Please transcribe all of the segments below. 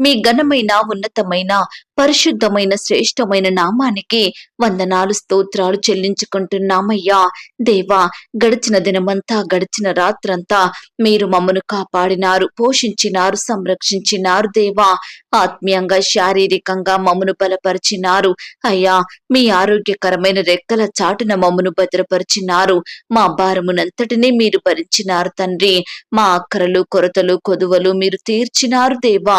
మీ ఘనమైన ఉన్నతమైన పరిశుద్ధమైన శ్రేష్టమైన నామానికి వందనాలు స్తోత్రాలు చెల్లించుకుంటున్నామయ్యా. దేవా గడిచిన దినమంతా గడిచిన రాత్రంతా మీరు మమ్మను కాపాడినారు పోషించినారు సంరక్షించినారు దేవా. ఆత్మీయంగా శారీరకంగా మమ్మను బలపరిచినారు. అయ్యా మీ ఆరోగ్యకరమైన రెక్కల చాటున మమ్మను భద్రపరిచినారు. మా భారమునంతటినీ మీరు భరించినారు తండ్రి. మా అక్కరలు కొరతలు కొదువలు మీరు తీర్చినారు దేవా.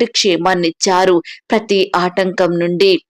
క్షేమాన్నిచ్చారు ప్రతి ఆటంకం నుండి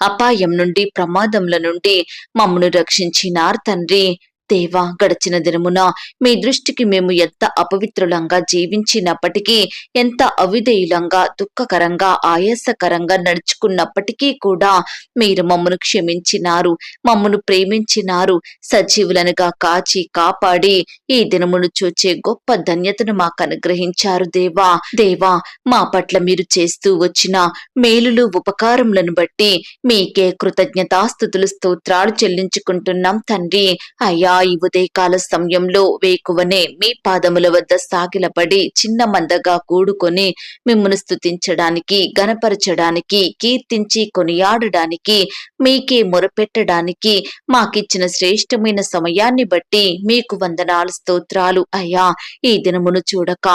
అపాయం నుండి ప్రమాదముల నుండి మమ్మను రక్షించినారు తండ్రి. దేవా గడిచిన దినమున మీ దృష్టికి మేము ఎంత అపవిత్రులంగా జీవించినప్పటికీ ఎంత అవిధేయులంగా దుఃఖకరంగా ఆయాసకరంగా నడుచుకున్నప్పటికీ కూడా మీరు మమ్మను క్షమించినారు మమ్మను ప్రేమించినారు సజీవులనుగా కాచి కాపాడి ఈ దినమును చూచే గొప్ప ధన్యతను మాకు అనుగ్రహించారు దేవా. దేవా మా పట్ల మీరు చేస్తూ వచ్చిన మేలులు ఉపకారములను బట్టి మీకే కృతజ్ఞతాస్థుతులు స్తోత్రాలు చెల్లించుకుంటున్నాం తండ్రి. అయ్యా ఈ ఉదయకాల సమయంలో వేకువనే మీ పాదముల వద్ద సాగిలపడి చిన్న మందగా కూడుకొని మిమ్మల్ని స్తుతించడానికి గనపరచడానికి కీర్తించి కొనియాడడానికి మీకే మొరపెట్టడానికి మాకిచ్చిన శ్రేష్టమైన సమయాన్ని బట్టి మీకు వందనాలు స్తోత్రాలు. అయ్యా ఈ దినమును చూడక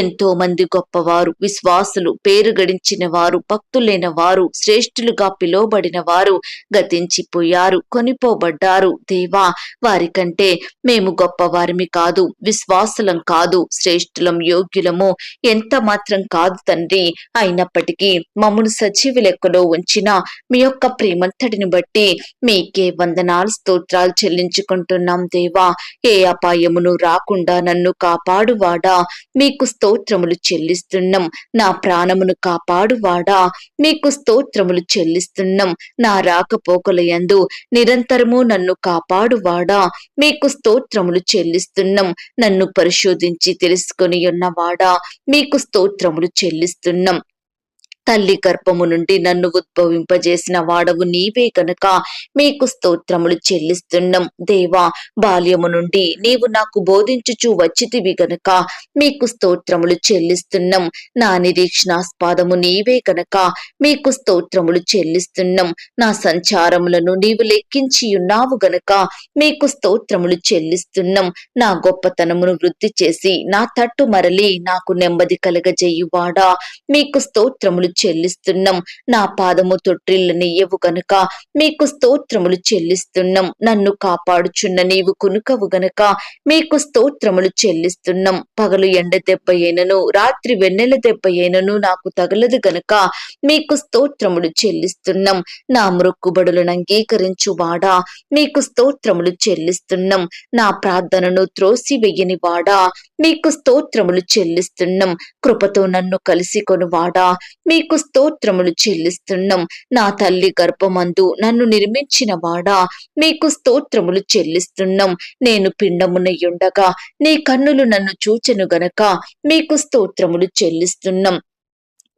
ఎంతో మంది గొప్పవారు విశ్వాసులు పేరు గడించిన వారు భక్తులైన వారు శ్రేష్ఠులుగా పిలువబడిన వారు గతించిపోయారు కొనిపోబడ్డారు. దేవా వారికంటే అంటే మేము గొప్పవారిమి కాదు విశ్వాసులం కాదు శ్రేష్ఠులం యోగ్యులము ఎంత మాత్రం కాదు తండ్రి. అయినప్పటికీ మమ్మను సజీవ లెక్కలో ఉంచిన మీ యొక్క ప్రేమంతటిని బట్టి మీకే వందనాలు స్తోత్రాలు చెల్లించుకుంటున్నాం దేవా. ఏ అపాయమును రాకుండా నన్ను కాపాడువాడా. మీకు స్తోత్రములు చెల్లిస్తున్నాం. నా ప్రాణమును కాపాడువాడా. మీకు స్తోత్రములు చెల్లిస్తున్నాం. నా రాకపోకలయందు నిరంతరము నన్ను కాపాడువాడా. మీకు స్తోత్రములు చెల్లిస్తున్నాం. నన్ను పరిశోధించి తెలుసుకొని ఉన్నవాడా మీకు స్తోత్రములు చెల్లిస్తున్నాం. తల్లి గర్భము నుండి నన్ను ఉద్భవింపజేసిన వాడవు నీవే గనుక. మీకు స్తోత్రములు చెల్లిస్తున్నాం. దేవా బాల్యము నుండి నీవు నాకు బోధించుచు వచ్చితివి గనుక. మీకు స్తోత్రములు చెల్లిస్తున్నాం. నా నిరీక్షణాస్పాదము నీవే గనక. మీకు స్తోత్రములు చెల్లిస్తున్నాం. నా సంచారములను నీవు లెక్కించి ఉన్నావు గనుక. మీకు స్తోత్రములు చెల్లిస్తున్నాం. నా గొప్పతనమును వృద్ధి చేసి నా తట్టు మరలి నాకు నెమ్మది కలగజేయువాడా. మీకు స్తోత్రములు చెల్లిస్తున్నాం. నా పాదము తొట్టిల్లనియ్యవు గనుక. మీకు స్తోత్రములు చెల్లిస్తున్నాం. నన్ను కాపాడుచున్న నీవు కునుకవు గనుక. మీకు స్తోత్రములు చెల్లిస్తున్నాం. పగలు ఎండ దెబ్బ అయినను రాత్రి వెన్నెల దెబ్బ అయినను నాకు తగలదు గనుక. మీకు స్తోత్రములు చెల్లిస్తున్నాం. నా మొక్కుబడులను అంగీకరించు వాడా మీకు స్తోత్రములు చెల్లిస్తున్నాం. నా ప్రార్థనను త్రోసి వెయ్యని వాడా? మీకు స్తోత్రములు చెల్లిస్తున్నాం. కృపతో నన్ను కలిసి కొనువాడా? మీకు స్తోత్రములు చెల్లిస్తున్నాం. నా తల్లి గర్భమందు నన్ను నిర్మించిన వాడా మీకు స్తోత్రములు చెల్లిస్తున్నాం. నేను పిండమునయుండగా నీ కన్నులు నన్ను చూచెను గనక మీకు స్తోత్రములు చెల్లిస్తున్నాం.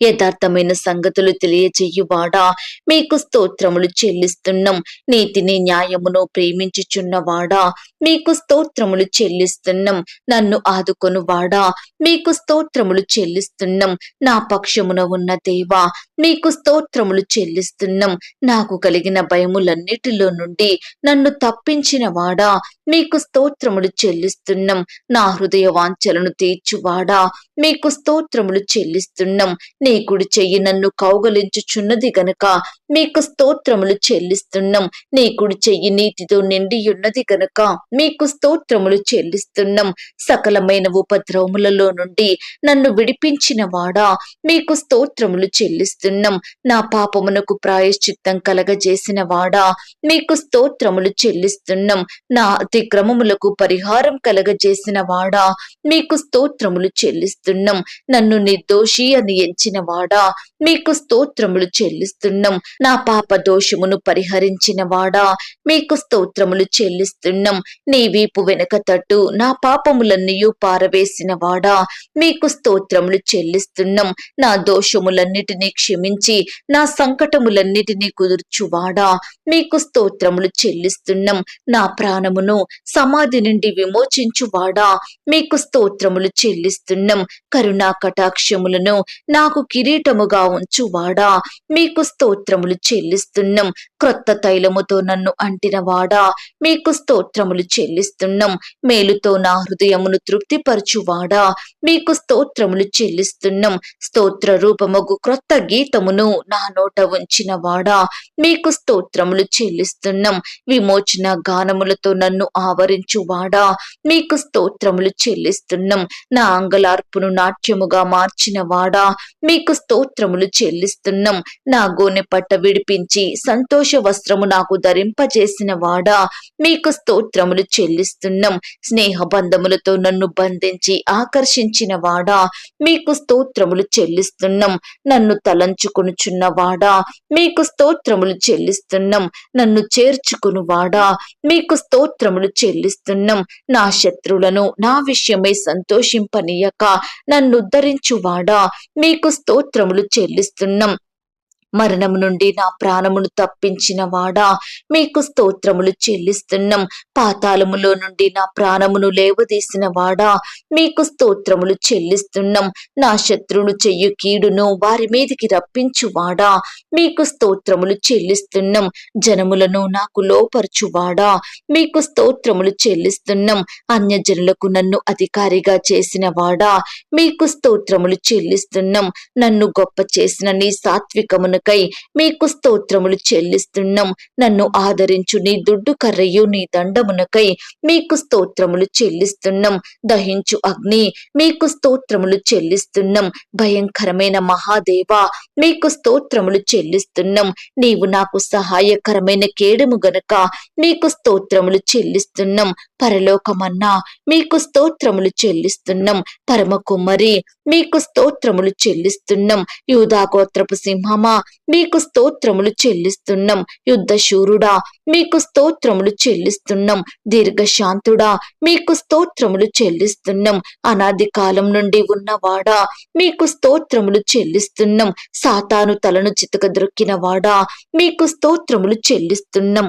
యథార్థమైన సంగతులు తెలియచేయువాడా? మీకు స్తోత్రములు చెల్లిస్తున్నాం. నీతిని న్యాయమును ప్రేమించుచున్నవాడా? మీకు స్తోత్రములు చెల్లిస్తున్నాం. నన్ను ఆదుకొనువాడా? మీకు స్తోత్రములు చెల్లిస్తున్నాం. నా పక్షమున ఉన్న దేవా మీకు స్తోత్రములు చెల్లిస్తున్నాం. నాకు కలిగిన భయములన్నిటిలో నుండి నన్ను తప్పించిన వాడా మీకు స్తోత్రములు చెల్లిస్తున్నాం. నా హృదయ వాంఛలను తీర్చువాడా? మీకు స్తోత్రములు చెల్లిస్తున్నాం. నీ కుడి చెయ్యి నన్ను కౌగలించుచున్నది గనుక మీకు స్తోత్రములు చెల్లిస్తున్నాం. నీ కుడి చెయ్యి నీతితో నిండి ఉన్నది గనుక మీకు స్తోత్రములు చెల్లిస్తున్నాం. సకలమైన ఉపద్రవములలో నుండి నన్ను విడిపించిన వాడా? మీకు స్తోత్రములు చెల్లిస్తున్నాం. నా పాపమునకు ప్రాయశ్చిత్తం కలగజేసిన వాడా? మీకు స్తోత్రములు చెల్లిస్తున్నాం. నా అతిక్రమములకు పరిహారం కలగజేసిన వాడా. మీకు స్తోత్రములు చెల్లిస్తున్నాం. నన్ను నిర్దోషి అని ఎంచిన వాడా. మీకు స్తోత్రములు చెల్లిస్తున్నాం. నా పాప దోషమును పరిహరించిన వాడా. మీకు స్తోత్రములు చెల్లిస్తున్నాం. నీ వీపు వెనక తట్టు నా పాపములన్నీయు పారవేసిన వాడా. మీకు స్తోత్రములు చెల్లిస్తున్నాం. నా దోషములన్నిటినీ క్షమించి నా సంకటములన్నిటినీ కుదుర్చువాడా. మీకు స్తోత్రములు చెల్లిస్తున్నాం. నా ప్రాణమును సమాధి నుండి విమోచించువాడా? మీకు స్తోత్రములు చెల్లిస్తున్నాం. కరుణా కటాక్షములను నాకు కిరీటముగా ఉంచువాడా? మీకు స్తోత్రములు చెల్లిస్తున్నాం. క్రొత్త తైలముతో నన్ను అంటిన వాడా మీకు స్తోత్రములు చెల్లిస్తున్నాం. మేలుతో నా హృదయమును తృప్తిపరచువాడా? మీకు స్తోత్రములు చెల్లిస్తున్నాం. స్తోత్ర రూపముగు క్రొత్త గీతమును నా నోట ఉంచిన వాడా మీకు స్తోత్రములు చెల్లిస్తున్నాం. విమోచన గానములతో నన్ను ఆవరించువాడా? మీకు స్తోత్రములు చెల్లిస్తున్నాం. నా అంగలార్పును నాట్యముగా మార్చిన వాడా మీకు స్తోత్రములు చెల్లిస్తున్నాం. నా గోనె పట్ట విడిపించి సంతోష వస్త్రము నాకు ధరింపజేసిన వాడా మీకు స్తోత్రములు చెల్లిస్తున్నాం. స్నేహ బంధములతో నన్ను బంధించి ఆకర్షించిన వాడా మీకు స్తోత్రములు చెల్లిస్తున్నాం. నన్ను తలంచుకొనుచున్న వాడా మీకు స్తోత్రములు చెల్లిస్తున్నాం. నన్ను చేర్చుకును వాడా మీకు స్తోత్రములు చెల్లిస్తున్నాం. నా శత్రువులను నా విషయమై సంతోషింపనీయక. నన్ను ఉద్ధరించువాడా. మీకు స్తోత్రములు చెల్లిస్తున్నాం. మరణము నుండి నా ప్రాణమును తప్పించిన వాడా? మీకు స్తోత్రములు చెల్లిస్తున్నాం. పాతాళములో నుండి నా ప్రాణమును లేవదీసిన వాడా? మీకు స్తోత్రములు చెల్లిస్తున్నాం. నా శత్రువును చెయ్యు కీడును వారి మీదికి రప్పించువాడా? మీకు స్తోత్రములు చెల్లిస్తున్నాం. జనములను నాకు లోపరచువాడా మీకు స్తోత్రములు చెల్లిస్తున్నాం. అన్యజనులకు నన్ను అధికారిగా చేసిన వాడా? మీకు స్తోత్రములు చెల్లిస్తున్నాం. నన్ను గొప్ప చేసిన నీ సాత్వికమును సాత్వికమునకై మీకు స్తోత్రములు చెల్లిస్తున్నాం. నన్ను ఆదరించు నీ దుడ్డు కర్రయు నీ దండమునకై మీకు స్తోత్రములు చెల్లిస్తున్నాం. దహించు అగ్ని మీకు స్తోత్రములు చెల్లిస్తున్నాం. భయంకరమైన మహాదేవ మీకు స్తోత్రములు చెల్లిస్తున్నాం. నీవు నాకు సహాయకరమైన కేడము గనక మీకు స్తోత్రములు చెల్లిస్తున్నాం. పరలోకమన్నా మీకు స్తోత్రములు చెల్లిస్తున్నాం. పరమ కుమ్మరి మీకు స్తోత్రములు చెల్లిస్తున్నాం. యూదాగోత్రపు సింహమా మీకు స్తోత్రములు చెల్లిస్తున్నాం యుద్ధశూరుడా మీకు స్తోత్రములు చెల్లిస్తున్నాం దీర్ఘశాంతుడా. మీకు స్తోత్రములు చెల్లిస్తున్నాం అనాది కాలం నుండి ఉన్నవాడా. మీకు స్తోత్రములు చెల్లిస్తున్నాం సాతాను తలను చితక ద్రొక్కిన వాడా మీకు స్తోత్రములు చెల్లిస్తున్నాం.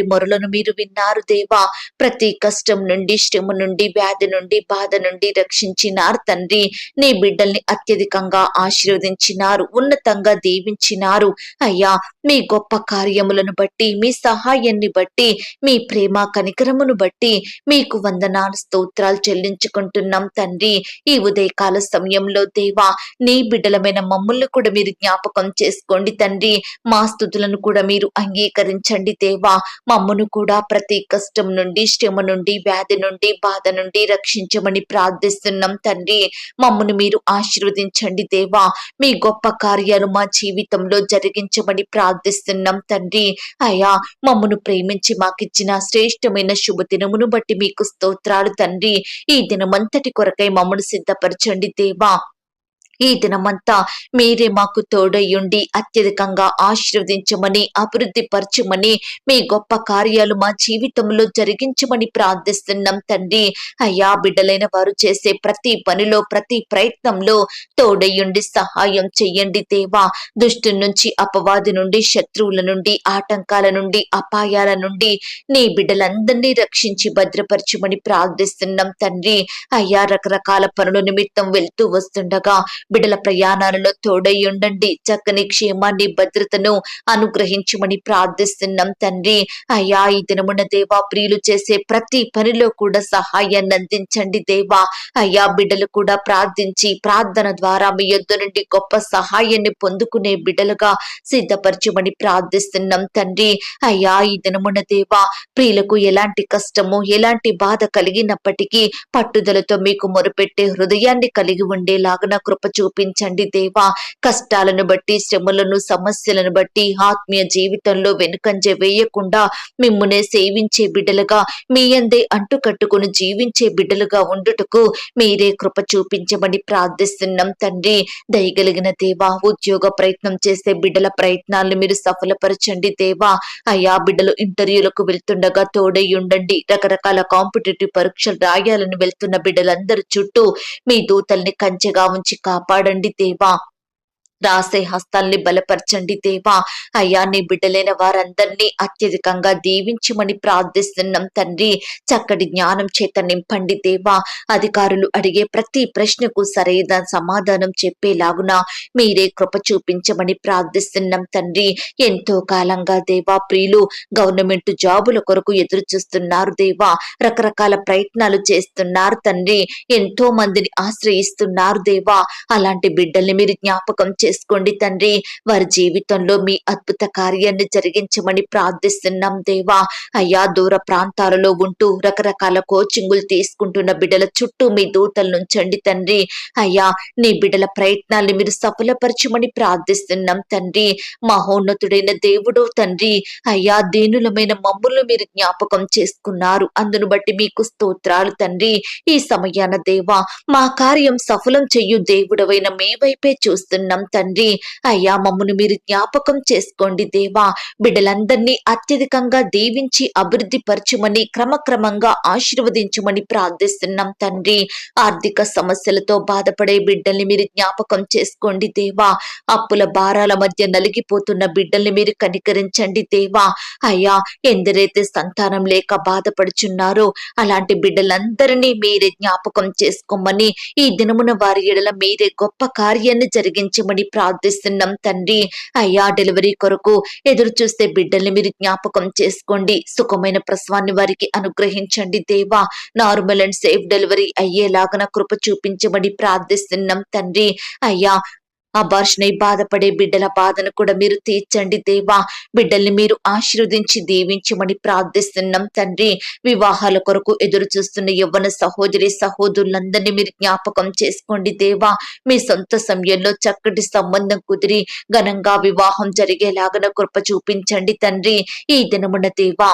మొరలను మీరు విన్నారు దేవా. ప్రతి కష్టం నుండి శ్రమ నుండి వ్యాధి నుండి బాధ నుండి రక్షించినారు తండ్రి. నీ బిడ్డల్ని అత్యధికంగా ఆశీర్వదించినారు ఉన్నతంగా దీవించినారు. అయ్యా మీ గొప్ప కార్యములను బట్టి మీ సహాయాన్ని బట్టి మీ ప్రేమ కనికరమును బట్టి మీకు వందనాలు స్తోత్రాలు చెల్లించుకుంటున్నాం తండ్రి. ఈ ఉదయకాల సమయంలో దేవా నీ బిడ్డలమైన మమ్మల్ని కూడా మీరు జ్ఞాపకం చేసుకోండి తండ్రి. మా స్థుతులను కూడా మీరు అంగీకరించండి దేవా. మమ్మను కూడా ప్రతి కష్టం నుండి శ్రమ నుండి వ్యాధి నుండి బాధ నుండి రక్షించమని ప్రార్థిస్తున్నాం తండ్రి. మమ్మను మీరు ఆశీర్వదించండి దేవా. మీ గొప్ప కార్యాలు మా జీవితంలో జరిగించమని ప్రార్థిస్తున్నాం తండ్రి. అయ్యా మమ్మను ప్రేమించి మాకిచ్చిన శ్రేష్టమైన శుభదినమును బట్టి మీకు స్తోత్రాలు తండ్రి. ఈ దినమంతటి కొరకై మమ్మను సిద్ధపరచండి దేవా. ఈ దినమంతా మీరే మాకు తోడయ్యుండి అత్యధికంగా ఆశీర్వదించమని అభివృద్ధి పరచమని మీ గొప్ప కార్యాలు మా జీవితంలో జరిగించమని ప్రార్థిస్తున్నాం తండ్రి. అయ్యా బిడ్డలైన వారు చేసే ప్రతి పనిలో ప్రతి ప్రయత్నంలో తోడయ్యుండి సహాయం చెయ్యండి దేవా. దుష్టు నుంచి అపవాది నుండి శత్రువుల నుండి ఆటంకాల నుండి అపాయాల నుండి నీ బిడ్డలందరినీ రక్షించి భద్రపరచమని ప్రార్థిస్తున్నాం తండ్రి. అయ్యా రకరకాల పనుల నిమిత్తం వెళ్తూ వస్తుండగా బిడ్డల ప్రయాణాలలో తోడై ఉండండి. చక్కని క్షేమాన్ని భద్రతను అనుగ్రహించమని ప్రార్థిస్తున్నాం తండ్రి. అయ్యా ఈ దినమున దేవా ప్రియులు చేసే ప్రతి పనిలో కూడా సహాయాన్ని అందించండి దేవా. అయ్యా బిడ్డలు కూడా ప్రార్థించి ప్రార్థన ద్వారా మీ యొద్ద నుండి గొప్ప సహాయాన్ని పొందుకునే బిడ్డలుగా సిద్ధపరచమని ప్రార్థిస్తున్నాం తండ్రి. అయ్యా ఈ దినమున దేవా ప్రియులకు ఎలాంటి కష్టము ఎలాంటి బాధ కలిగినప్పటికీ పట్టుదలతో మీకు మొరుపెట్టే హృదయాన్ని కలిగి ఉండేలాగా కృపచు చూపించండి దేవా. కష్టాలను బట్టి శ్రమలను సమస్యలను బట్టి ఆత్మీయ జీవితంలో వెనుకంజ వేయకుండా మిమ్మునే సేవించే బిడ్డలుగా మీ అందే అంటుకట్టుకుని జీవించే బిడ్డలుగా ఉండుటకు మీరే కృప చూపించమని ప్రార్థిస్తున్నాం తండ్రి. దయగలిగిన దేవా ఉద్యోగ ప్రయత్నం చేసే బిడ్డల ప్రయత్నాలను మీరు సఫలపరచండి దేవా. అయ్యా బిడ్డలు ఇంటర్వ్యూలకు వెళ్తుండగా తోడై ఉండండి. రకరకాల కాంపిటేటివ్ పరీక్షలు రాయాలని వెళ్తున్న బిడ్డలందరి చుట్టూ మీ దూతల్ని కంచెగా ఉంచి కాపాడండి దేవా రాసే హస్తాల్ని బలపరచండి దేవా. అయ్యా నీ బిడ్డలైన వారందరినీ అత్యధికంగా దీవించమని ప్రార్థిస్తున్నాం తండ్రి. చక్కటి జ్ఞానం చేత నింపండి దేవా. అధికారులు అడిగే ప్రతి ప్రశ్నకు సరైన సమాధానం చెప్పేలాగున మీరే కృప చూపించమని ప్రార్థిస్తున్నాం తండ్రి. ఎంతో కాలంగా దేవా ప్రియులు గవర్నమెంట్ జాబుల కొరకు ఎదురు చూస్తున్నారు దేవా. రకరకాల ప్రయత్నాలు చేస్తున్నారు తండ్రి. ఎంతో మందిని ఆశ్రయిస్తున్నారు దేవా. అలాంటి బిడ్డల్ని మీరు జ్ఞాపకం చేసుకోండి తండ్రి. వారి జీవితంలో మీ అద్భుత కార్యాన్ని జరిగించమని ప్రార్థిస్తున్నాం దేవా. అయ్యా దూర ప్రాంతాలలో ఉంటూ రకరకాల కోచింగులు తీసుకుంటున్న బిడ్డల చుట్టూ మీ దూతలు నుంచండి తండ్రి. అయ్యా నీ బిడ్డల ప్రయత్నాల్ని మీరు సఫలపరచమని ప్రార్థిస్తున్నాం తండ్రి. మహోన్నతుడైన దేవుడు తండ్రి. అయ్యా దీనులమైన మమ్ములు మీరు జ్ఞాపకం చేసుకున్నారు. అందును బట్టి మీకు స్తోత్రాలు తండ్రి. ఈ సమయాన దేవా మా కార్యం సఫలం చెయ్యు దేవుడవైన మీ వైపే చూస్తున్నాం తండ్రి అయ్యా మమ్మను మీరు జ్ఞాపకం చేసుకోండి దేవా. బిడ్డలందరినీ అత్యధికంగా దీవించి అభివృద్ధి పరచమని క్రమక్రమంగా ఆశీర్వదించమని ప్రార్థిస్తున్నాం తండ్రి. ఆర్థిక సమస్యలతో బాధపడే బిడ్డల్ని మీరు జ్ఞాపకం చేసుకోండి దేవా. అప్పుల భారాల మధ్య నలిగిపోతున్న బిడ్డల్ని మీరు కనికరించండి దేవా. అయ్యా ఎందరైతే సంతానం లేక బాధపడుచున్నారో అలాంటి బిడ్డలందరినీ మీరే జ్ఞాపకం చేసుకోమని ఈ దినమున వారి ఎడల మీరే గొప్ప కార్యాన్ని జరిగించమని ప్రార్థిస్తున్నాం తండ్రి. అయ్యా డెలివరీ కొరకు ఎదురు చూస్తే బిడ్డల్ని మీరు జ్ఞాపకం చేసుకోండి. సుఖమైన ప్రసవాన్ని వారికి అనుగ్రహించండి దేవా. నార్మల్ అండ్ సేఫ్ డెలివరీ అయ్యేలాగన కృప చూపించబడి ప్రార్థిస్తున్నాం తండ్రి. అయ్యా అబార్షణై బాధపడే బిడ్డల బాధను కూడా మీరు తీర్చండి దేవా. బిడ్డల్ని మీరు ఆశీర్వదించి దీవించమని ప్రార్థిస్తున్నాం తండ్రి. వివాహాల కొరకు ఎదురు చూస్తున్న యవ్వన సహోదరి సహోదరులందరినీ మీరు జ్ఞాపకం చేసుకోండి దేవా. మీ సొంత సమయంలో చక్కటి సంబంధం కుదిరి ఘనంగా వివాహం జరిగేలాగన కృప చూపించండి తండ్రి. ఈ దినమున దేవా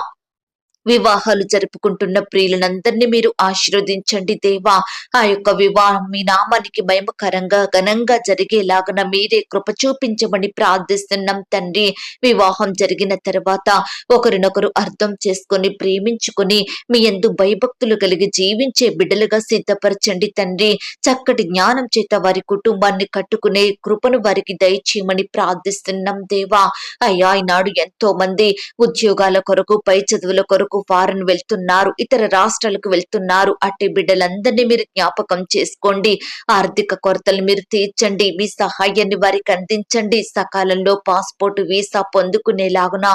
వివాహాలు జరుపుకుంటున్న ప్రియులందరినీ మీరు ఆశీర్వదించండి దేవా. ఆ యొక్క వివాహం మీ నామానికి మహిమకరంగా ఘనంగా జరిగేలాగన మీరే కృప చూపించమని ప్రార్థిస్తున్నాం తండ్రి. వివాహం జరిగిన తర్వాత ఒకరినొకరు అర్థం చేసుకొని ప్రేమించుకొని మీ ఎందు భయభక్తులు కలిగి జీవించే బిడ్డలుగా సిద్ధపరచండి తండ్రి. చక్కటి జ్ఞానం చేత వారి కుటుంబాన్ని కట్టుకునే కృపను వారికి దయచేయమని ప్రార్థిస్తున్నాం దేవా. అయ్యా ఈనాడు ఎంతో మంది ఉద్యోగాల కొరకు పై చదువుల కొరకు ఫారెన్ వెళ్తున్నారు ఇతర రాష్ట్రాలకు వెళ్తున్నారు. అట్టి బిడ్డలందరినీ మీరు జ్ఞాపకం చేసుకోండి. ఆర్థిక కొరతలు మీరు తీర్చండి. మీ సహాయాన్ని వారికి అందించండి. సకాలంలో పాస్పోర్ట్ వీసా పొందుకునేలాగున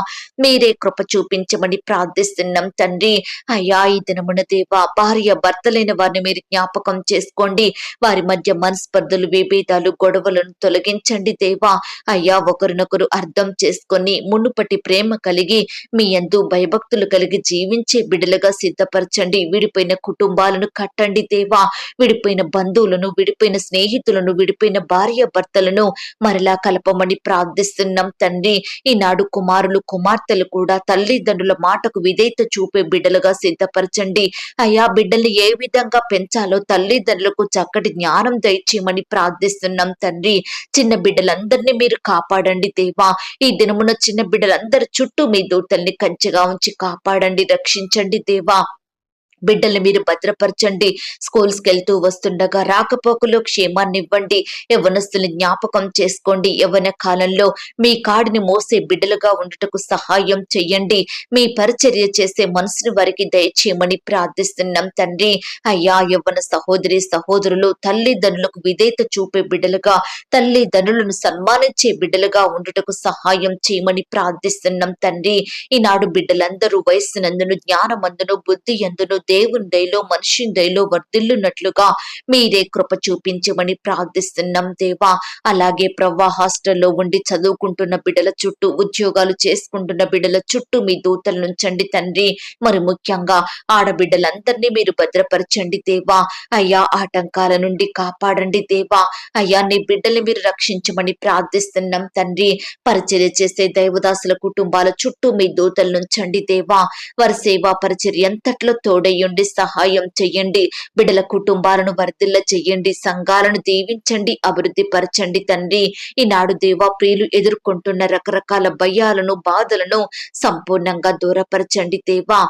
మీరే కృప చూపించమని ప్రార్థిస్తున్నాం తండ్రి. అయ్యా ఈ దినమున దేవా భార్య భర్తలైన వారిని మీరు జ్ఞాపకం చేసుకోండి. వారి మధ్య మనస్పర్ధలు విభేదాలు గొడవలను తొలగించండి దేవా. అయ్యా ఒకరినొకరు అర్థం చేసుకొని మునుపటి ప్రేమ కలిగి మీ యందు భయభక్తులు కలిగి జీవించే బిడ్డలుగా సిద్ధపరచండి. విడిపోయిన కుటుంబాలను కట్టండి దేవా. విడిపోయిన బంధువులను విడిపోయిన స్నేహితులను విడిపోయిన భార్య భర్తలను మరలా కలపమని ప్రార్థిస్తున్నాం తండ్రి. ఈనాడు కుమారులు కుమార్తెలు కూడా తల్లిదండ్రుల మాటకు విధేయత చూపే బిడ్డలుగా సిద్ధపరచండి. అయ్యా బిడ్డల్ని ఏ విధంగా పెంచాలో తల్లిదండ్రులకు చక్కటి జ్ఞానం దయచేయమని ప్రార్థిస్తున్నాం తండ్రి. చిన్న బిడ్డలందరినీ మీరు కాపాడండి దేవా. ఈ దినమున చిన్న బిడ్డలందరి చుట్టూ మీ దూతల్ని కంచెగా ఉంచి కాపాడండి. రక్షించండి దేవా. బిడ్డల్ని మీరు భద్రపరచండి. స్కూల్స్కి వెళ్తూ వస్తుండగా రాకపోకలో క్షేమాన్ని ఇవ్వండి యవనస్తుల్ని జ్ఞాపకం చేసుకోండి. యవన కాలంలో మీ కాడిని మోసే బిడ్డలుగా ఉండటకు సహాయం చెయ్యండి. మీ పరిచర్య చేసే మనసుని వారికి దయచేయమని ప్రార్థిస్తున్నాం తండ్రి. అయ్యా యవ్వన సహోదరి సహోదరులు తల్లిదండ్రులకు విధేయత చూపే బిడ్డలుగా తల్లిదండ్రులను సన్మానించే బిడ్డలుగా ఉండటకు సహాయం చేయమని ప్రార్థిస్తున్నాం తండ్రి. ఈనాడు బిడ్డలందరూ వయస్సునందును జ్ఞానమందును బుద్ధి ఎందును దేవుని దయలో మనిషి దయలో వర్ధిల్లున్నట్లుగా మీరే కృప చూపించమని ప్రార్థిస్తున్నాం దేవా. అలాగే ప్రవ్వా హాస్టల్లో ఉండి చదువుకుంటున్న బిడ్డల చుట్టూ ఉద్యోగాలు చేసుకుంటున్న బిడ్డల చుట్టూ మీ దూతలు నుంచండి తండ్రి. మరి ముఖ్యంగా ఆడబిడ్డలందరినీ మీరు భద్రపరచండి దేవా. అయ్యా ఆటంకాల నుండి కాపాడండి దేవా. అయ్యా నీ బిడ్డల్ని మీరు రక్షించమని ప్రార్థిస్తున్నాం తండ్రి. పరిచర్య చేసే దైవదాసుల కుటుంబాల చుట్టూ మీ దూతలు నుంచండి దేవా. వారి సేవా పరిచర్య ఎంతట్లో తోడయ్యుండి సహాయం చేయండి. బిడ్డల కుటుంబాలను వర్ధిల్ల చేయండి సంఘాలను దీవించండి అభివృద్ధి పరచండి తండ్రి. ఈనాడు దేవా ప్రియులు ఎదుర్కొంటున్న రకరకాల భయాలను బాధలను సంపూర్ణంగా దూరపరచండి దేవా.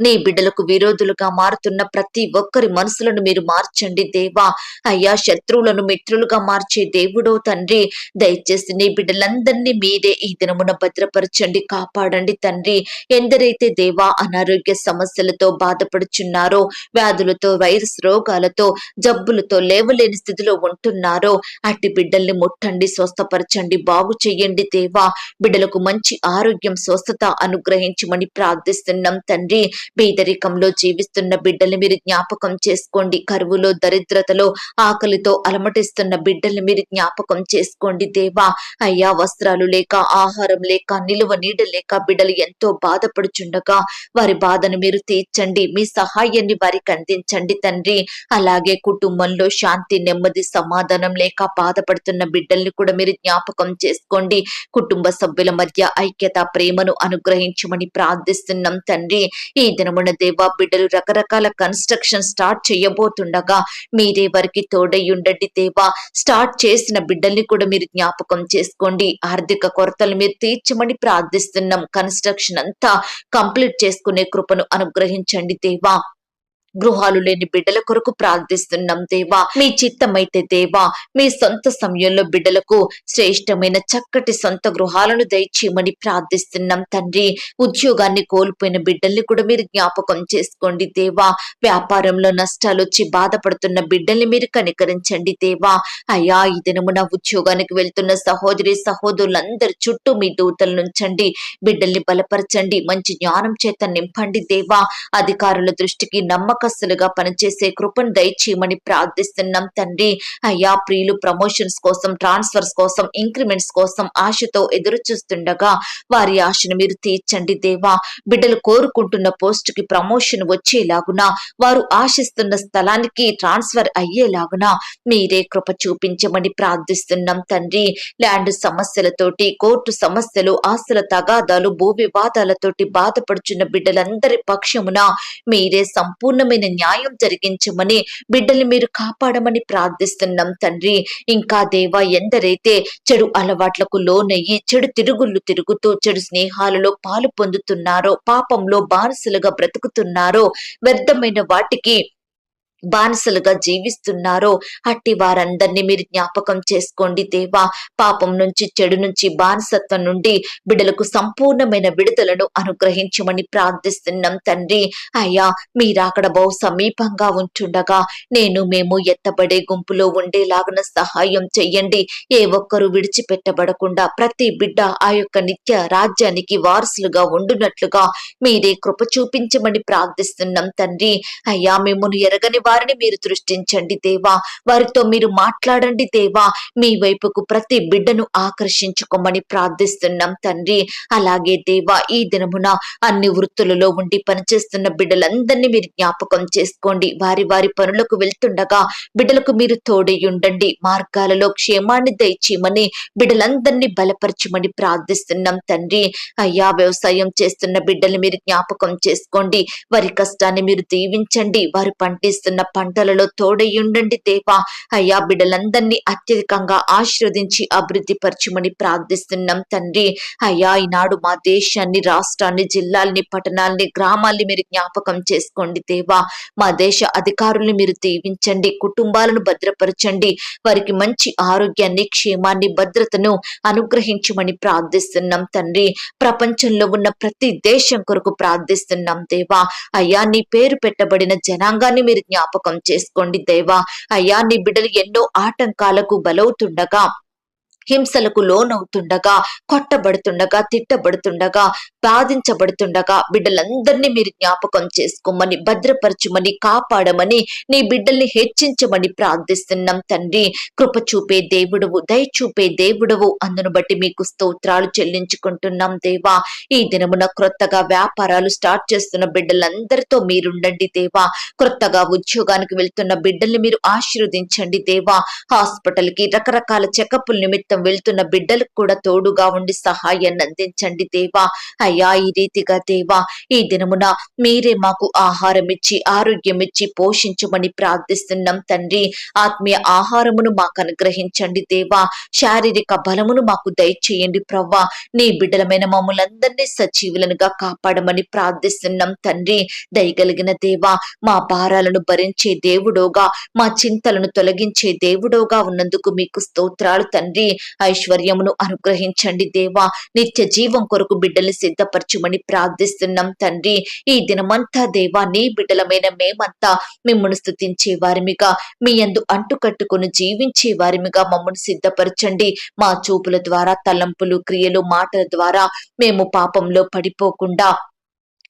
నీ బిడ్డలకు విరోధులుగా మారుతున్న ప్రతి ఒక్కరి మనసులను మీరు మార్చండి దేవా. అయ్యా శత్రువులను మిత్రులుగా మార్చే దేవుడో తండ్రి. దయచేసి నీ బిడ్డలందరినీ మీరే ఈ దినమున భద్రపరచండి కాపాడండి తండ్రి. ఎందరైతే దేవా అనారోగ్య సమస్యలతో బాధపడుచున్నారో వ్యాధులతో వైరస్ రోగాలతో జబ్బులతో లేవలేని స్థితిలో ఉంటున్నారో అట్టి బిడ్డల్ని ముట్టండి స్వస్థపరచండి బాగు చెయ్యండి దేవా. బిడ్డలకు మంచి ఆరోగ్యం స్వస్థత అనుగ్రహించమని ప్రార్థిస్తున్నాం తండ్రి. పేదరికంలో జీవిస్తున్న బిడ్డల్ని మీరు జ్ఞాపకం చేసుకోండి. కరువులో దరిద్రతలో ఆకలితో అలమటిస్తున్న బిడ్డల్ని మీరు జ్ఞాపకం చేసుకోండి దేవా. అయ్యా వస్త్రాలు లేక ఆహారం లేక నిలువ నీడ లేక బిడ్డలు ఎంతో బాధపడుచుండగా వారి బాధను మీరు తీర్చండి. మీ సహాయాన్ని వారికి అందించండి తండ్రి. అలాగే కుటుంబంలో శాంతి నెమ్మది సమాధానం లేక బాధపడుతున్న బిడ్డల్ని కూడా మీరు జ్ఞాపకం చేసుకోండి. కుటుంబ సభ్యుల మధ్య ఐక్యత ప్రేమను అనుగ్రహించమని ప్రార్థిస్తున్నాం తండ్రి. ఈ దినమున దేవా బిడ్డలు రకరకాల కన్స్ట్రక్షన్ స్టార్ట్ చేయబోతుండగా మీరే వారికి తోడై ఉండండి దేవా. స్టార్ట్ చేసిన బిడ్డల్ని కూడా మీరు జ్ఞాపకం చేసుకోండి. ఆర్థిక కొరతలు మీరు తీర్చమని ప్రార్థిస్తున్నాం. కన్స్ట్రక్షన్ అంతా కంప్లీట్ చేసుకునే కృపను అనుగ్రహించండి దేవా. గృహాలు లేని బిడ్డల కొరకు ప్రార్థిస్తున్నాం దేవా. మీ చిత్తమైతే దేవా మీ సొంత సమయంలో బిడ్డలకు శ్రేష్టమైన చక్కటి సొంత గృహాలను దయచేయమని ప్రార్థిస్తున్నాం తండ్రి. ఉద్యోగాన్ని కోల్పోయిన బిడ్డల్ని కూడా మీరు జ్ఞాపకం చేసుకోండి దేవా. వ్యాపారంలో నష్టాలు వచ్చి బాధపడుతున్న బిడ్డల్ని మీరు కనికరించండి దేవా. అయ్యా ఈ దినమున ఉద్యోగానికి వెళ్తున్న సహోదరి సహోదరులందరి చుట్టూ మీ దూతలు నుంచండి బిడ్డల్ని బలపరచండి మంచి జ్ఞానం చేత నింపండి దేవా. అధికారుల దృష్టికి నమ్మకస్తులుగా పనిచేసే కృపను దయచేయమని ప్రార్థిస్తున్నాం తండ్రి. అయ్యా ప్రియులు ప్రమోషన్స్ కోసం ట్రాన్స్ఫర్స్ కోసం ఇంక్రిమెంట్స్ కోసం ఆశతో ఎదురు చూస్తుండగా వారి ఆశను మీరు తీర్చండి దేవా. బిడ్డలు కోరుకుంటున్న పోస్ట్కి ప్రమోషన్ వచ్చేలాగున వారు ఆశిస్తున్న స్థలానికి ట్రాన్స్ఫర్ అయ్యేలాగున మీరే కృప చూపించమని ప్రార్థిస్తున్నాం తండ్రి. ల్యాండ్ సమస్యలతోటి కోర్టు సమస్యలు ఆస్తుల తగాదాలు భూ వివాదాలతోటి బాధపడుచున్న బిడ్డలందరి పక్షమున మీరే సంపూర్ణ సంపూర్ణమైన న్యాయం జరిగించమని బిడ్డలు మీరు కాపాడమని ప్రార్థిస్తున్నాం తండ్రి. ఇంకా దేవ ఎందరైతే చెడు అలవాట్లకు లోనయ్యి చెడు తిరుగుళ్ళు తిరుగుతూ చెడు స్నేహాలలో పాలు పొందుతున్నారో పాపంలో బానిసలుగా బ్రతుకుతున్నారో వ్యర్థమైన వాటికి బానిసలుగా జీవిస్తున్నారో అట్టి వారందరినీ మీరు జ్ఞాపకం చేసుకోండి దేవా. పాపం నుంచి చెడు నుంచి బానిసత్వం నుండి బిడ్డలకు సంపూర్ణమైన విడుదలను అనుగ్రహించమని ప్రార్థిస్తున్నాం తండ్రి. అయ్యా మీరాకడ బహు సమీపంగా ఉంటుండగా నేను మేము ఎత్తబడే గుంపులో ఉండేలాగున సహాయం చెయ్యండి. ఏ ఒక్కరూ విడిచిపెట్టబడకుండా ప్రతి బిడ్డ ఆ యొక్క నిత్య రాజ్యానికి వారసులుగా ఉండునట్లుగా మీరే కృప చూపించమని ప్రార్థిస్తున్నాం తండ్రి. అయ్యా మిమ్మల్ని ఎరగని వారిని మీరు దృష్టించండి దేవా. వారితో మీరు మాట్లాడండి దేవా. మీ వైపుకు ప్రతి బిడ్డను ఆకర్షించుకోమని ప్రార్థిస్తున్నాం తండ్రి. అలాగే దేవా ఈ దినమున అన్ని వృత్తులలో ఉండి పనిచేస్తున్న బిడ్డలందరినీ మీరు జ్ఞాపకం చేసుకోండి. వారి వారి పనులకు వెళ్తుండగా బిడ్డలకు మీరు తోడయ్యుండండి మార్గాలలో క్షేమాన్ని దయచేయమని బిడ్డలందరినీ బలపరచమని ప్రార్థిస్తున్నాం తండ్రి. అయ్యా వ్యవసాయం చేస్తున్న బిడ్డలు మీరు జ్ఞాపకం చేసుకోండి. వారి కష్టాన్ని మీరు దీవించండి. వారు పండిస్తున్న పంటలలో తోడయ్యుండండి దేవా. అయ్యా బిడ్డలందరినీ అత్యధికంగా ఆశీర్వదించి అభివృద్ధి పరచమని ప్రార్థిస్తున్నాం తండ్రి. అయ్యా ఈనాడు మా దేశాన్ని రాష్ట్రాన్ని జిల్లాల్ని పట్టణాల్ని గ్రామాల్ని మీరు జ్ఞాపకం చేసుకోండి దేవా. మా దేశ అధికారుల్ని మీరు దీవించండి కుటుంబాలను భద్రపరచండి వారికి మంచి ఆరోగ్యాన్ని క్షేమాన్ని భద్రతను అనుగ్రహించమని ప్రార్థిస్తున్నాం తండ్రి. ప్రపంచంలో ఉన్న ప్రతి దేశం కొరకు ప్రార్థిస్తున్నాం దేవా. అయ్యా నీ పేరు పెట్టబడిన జనాంగాన్ని మీరు జ్ఞాపకం చేసుకోండి దేవా. అయ్యా నీ బిడ్డలు ఎన్నో ఆటంకాలకు బలవుతుండగా హింసలకు లోనవుతుండగా కొట్టబడుతుండగా తిట్టబడుతుండగా బాధించబడుతుండగా బిడ్డలందరినీ మీరు జ్ఞాపకం చేసుకోమని భద్రపరచుమని కాపాడమని నీ బిడ్డల్ని హెచ్చించమని ప్రార్థిస్తున్నాం తండ్రి. కృప చూపే దేవుడవు దయ చూపే దేవుడవు. అందును బట్టి మీకు స్తోత్రాలు చెల్లించుకుంటున్నాం దేవా. ఈ దినమున క్రొత్తగా వ్యాపారాలు స్టార్ట్ చేస్తున్న బిడ్డలందరితో మీరుండండి దేవా. క్రొత్తగా ఉద్యోగానికి వెళ్తున్న బిడ్డల్ని మీరు ఆశీర్వదించండి దేవా. హాస్పిటల్కి రకరకాల చెకప్ల నిమిత్తం వెళ్తున్న బిడ్డలకు కూడా తోడుగా ఉండి సహాయాన్ని అందించండి దేవా. అయ్యా ఈ రీతిగా దేవా ఈ దినమున మీరే మాకు ఆహారం ఇచ్చి ఆరోగ్యం ఇచ్చి పోషించమని ప్రార్థిస్తున్నాం తండ్రి. ఆత్మీయ ఆహారమును మాకు అనుగ్రహించండి దేవా. శారీరక బలమును మాకు దయచేయండి ప్రవ్వా. నీ బిడ్డలమైన మమ్మలందరినీ సజీవులనుగా కాపాడమని ప్రార్థిస్తున్నాం తండ్రి. దయగలిగిన దేవా మా భారాలను భరించే దేవుడోగా మా చింతలను తొలగించే దేవుడోగా ఉన్నందుకు మీకు స్తోత్రాలు తండ్రి. ఐశ్వర్యమును అనుగ్రహించండి దేవా. నిత్య జీవం కొరకు బిడ్డల్ని సిద్ధపరచుమని ప్రార్థిస్తున్నాం తండ్రి. ఈ దినమంతా దేవా నీ బిడ్డలమైన మేమంతా మిమ్మల్ని స్థుతించే వారిమిగా మీ అందు అంటుకట్టుకుని జీవించే వారిమిగా మమ్మల్ని సిద్ధపరచండి. మా చూపుల ద్వారా తలంపులు క్రియలు మాటల ద్వారా మేము పాపంలో పడిపోకుండా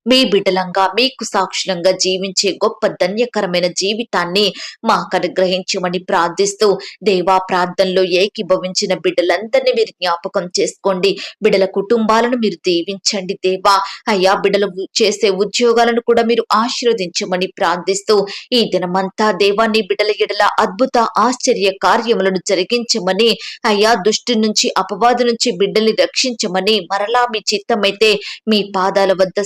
మీ బిడ్డలంగా మీకు సాక్షులంగా జీవించే గొప్ప ధన్యకరమైన జీవితాన్ని మాకు అనుగ్రహించమని ప్రార్థిస్తూ దేవా ప్రార్థనలో ఏకీభవించిన బిడ్డలందరినీ మీరు జ్ఞాపకం చేసుకోండి. బిడ్డల కుటుంబాలను మీరు దీవించండి దేవా. అయ్యా బిడ్డలు చేసే ఉద్యోగాలను కూడా మీరు ఆశీర్వదించమని ప్రార్థిస్తూ ఈ దినమంతా దేవా నీ బిడ్డల ఎడల అద్భుత ఆశ్చర్య కార్యములను జరిగించమని అయ్యా దుష్టి నుంచి అపవాదు నుంచి బిడ్డల్ని రక్షించమని మరలా మీ చిత్తమైతే మీ పాదాల వద్ద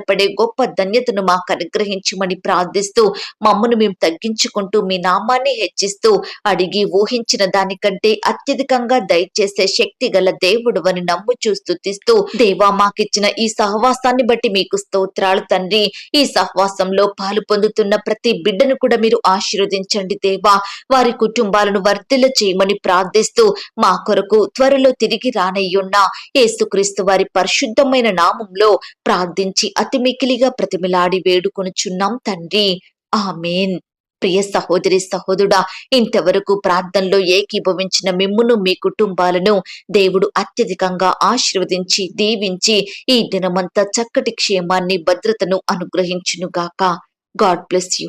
నిలబడే గొప్ప ధన్యతను మాకు అనుగ్రహించమని ప్రార్థిస్తూ మమ్మను మేము తగ్గించుకుంటూ మీ నామాన్ని హెచ్చిస్తూ అడిగి ఊహించిన దానికంటే అత్యధికంగా దయచేసే శక్తి గల దేవుడు అని నమ్ము చూస్తుతిస్తూ దేవా మాకిచ్చిన ఈ సహవాసాన్ని బట్టి మీకు స్తోత్రాలు తండ్రి. ఈ సహవాసంలో పాలు పొందుతున్న ప్రతి బిడ్డను కూడా మీరు ఆశీర్వదించండి దేవా. వారి కుటుంబాలను వర్ధిల్ల చేయమని ప్రార్థిస్తూ మా కొరకు త్వరలో తిరిగి రానయ్యున్న యేసుక్రీస్తు వారి పరిశుద్ధమైన నామంలో ప్రార్థించి అతి ప్రతిమిలాడి వేడుకొనుచున్నాం తండ్రి. ఆమెన్. ప్రియ సహోదరి సహోదరుడా ఇంతవరకు ప్రార్థనలో ఏకీభవించిన మిమ్మును మీ కుటుంబాలను దేవుడు అత్యధికంగా ఆశీర్వదించి దీవించి ఈ దినమంతా చక్కటి క్షేమాన్ని భద్రతను అనుగ్రహించునుగాక. God bless you.